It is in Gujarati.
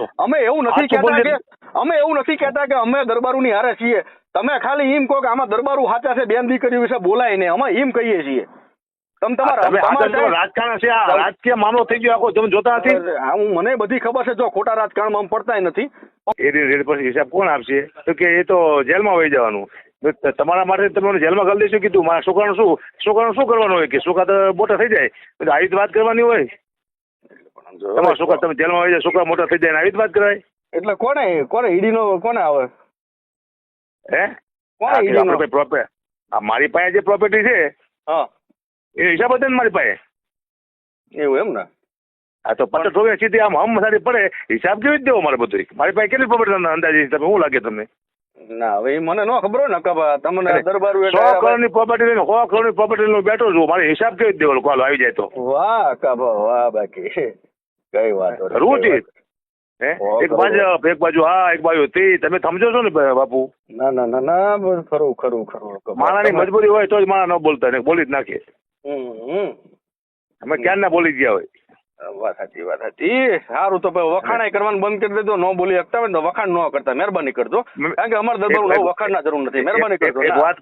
છો અમે એવું નથી કહેતા કે અમે એવું નથી કહેતા કે અમે દરબારુની હારે છીએ. તમે ખાલી એમ કહો કે આમાં દરબારું હાચા છે બેન દીકરી વિશે બોલાય ને અમે એમ કહીએ છીએ. તમે તમારા રાજકારણ છે. આ રાજકીય મામલો થઈ ગયો આખો. તમે જોતા નથી? હું મને બધી ખબર છે. જો ખોટા રાજકારણમાં અમે પડતાય નથી. એ રેડ પછી હિસાબ કોણ આપશે? તો કે એ તો જેલમાં વહી જવાનું. તમારા માટે તમે જેલમાં કરી દઈશું કીધું. મારા છોકરાનું શું? છોકરાનું શું કરવાનું હોય કે? છોકરા તો મોટા થઈ જાય? આવી વાત કરવાની હોય? તમારા છોકરા તમે જેલમાં જાય છોકરા મોટા થઈ જાય આવી જ વાત કરાય? એટલે કોને કોને ઈડીનો કોને આવે? હે? કોને ઈડીનો? આપણે આ મારી પાસે જે પ્રોપર્ટી છે હા. એ હિસાબ હતો ને મારી પાસે? એવું એમ ને? આ તો પચાસ ઠોકે સીધી આમ હમ સારી પડે હિસાબ કેવી જ દેવો મારે બધું મારી પાસે કેટલી પ્રોપર્ટી અંદાજે તમે શું લાગે તમને? ના હવે મને ન ખબર હોય ને કે ભા તમને દરબાર સો કરોડની પ્રોપર્ટી લઈને સો કરોડની પ્રોપર્ટી લઈને બેઠો છું મારે હિસાબ કેવી જ દેવો કોલ આવી જાય તો. વાહ કાબા વાહ બાકી. કઈ વાત ઓ, એક બાજુ એક બાજુ હા એક બાજુ તે. તમે સમજો છો ને બાપુ? ના ના ના ના ખરું ખરું ખરું. માણાની મજબૂરી હોય તો જ માણા ન બોલતા ને બોલી જ નાખે. અમે ક્યાં ના બોલી ગયા હોય? વાત સાચી વાત સાચી. સારું તો વખાણ કરવાનું બંધ કરી દેજો ન બોલી શકતા હોય તો વખાણ ન કરતા. મહેરબાની કરજો. કારણ કે અમારે દરબાર વખાણ ના જરૂર નથી. મહેરબાની કરજો. વાત